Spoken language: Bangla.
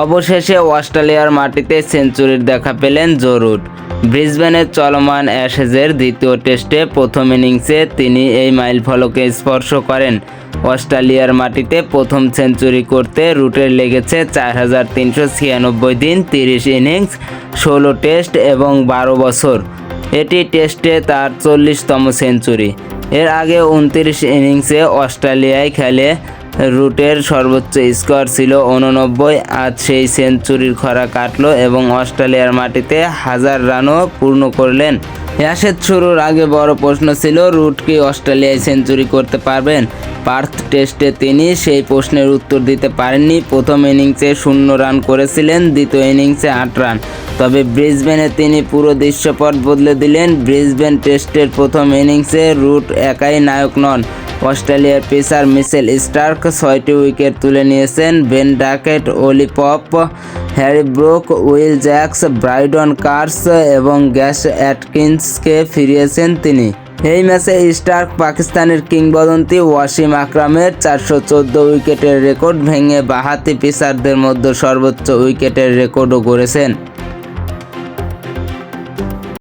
অবশেষে অস্ট্রেলিয়ার মাটিতে সেঞ্চুরির দেখা পেলেন জরুট। ব্রিসবেনের চলমান অ্যাশেজের দ্বিতীয় টেস্টে প্রথম ইনিংসে তিনি এই মাইল ফলকে স্পর্শ করেন। অস্ট্রেলিয়ার মাটিতে প্রথম সেঞ্চুরি করতে রুটের লেগেছে চার হাজার তিনশো ছিয়ানব্বই দিন তিরিশ ইনিংস, ষোলো টেস্ট এবং বারো বছর। এটি টেস্টে তার চল্লিশতম সেঞ্চুরি। এর আগে উনত্রিশ ইনিংসে অস্ট্রেলিয়ায় খেলে রুটের সর্বোচ্চ স্কোর ছিল উননব্বই আজ সেই সেঞ্চুরির খরা কাটলো এবং অস্ট্রেলিয়ার মাটিতে হাজার রানও পূর্ণ করলেন। অ্যাশেজ শুরুর আগে বড় প্রশ্ন ছিল, রুট কি অস্ট্রেলিয়ায় সেঞ্চুরি করতে পারবেন? পার্থ টেস্টে তিনি সেই প্রশ্নের উত্তর দিতে পারেননি। প্রথম ইনিংসে শূন্য রান করেছিলেন, দ্বিতীয় ইনিংসে আট রান। তবে ব্রিসবেনে তিনি পুরো দৃশ্যপট বদলে দিলেন। ব্রিসবেন টেস্টের প্রথম ইনিংসে রুট একাই নায়ক নন। অস্ট্রেলিয়ার পেসার মিশেল স্টার্ক ছয়টি উইকেট তুলে নিয়েছেন। Ben Duckett, Ollie Pope, Harry Brook, Will Jacks, Brydon Carse এবং গ্যাস অ্যাটকিন্সকে ফিরিয়েছেন তিনি। এই ম্যাচে স্টার্ক পাকিস্তানের কিংবদন্তি ওয়াসিম আকরামের চারশো চোদ্দ উইকেটের রেকর্ড ভেঙে বাহাতি পিসারদের মধ্যে সর্বোচ্চ উইকেটের রেকর্ডও গড়েছেন।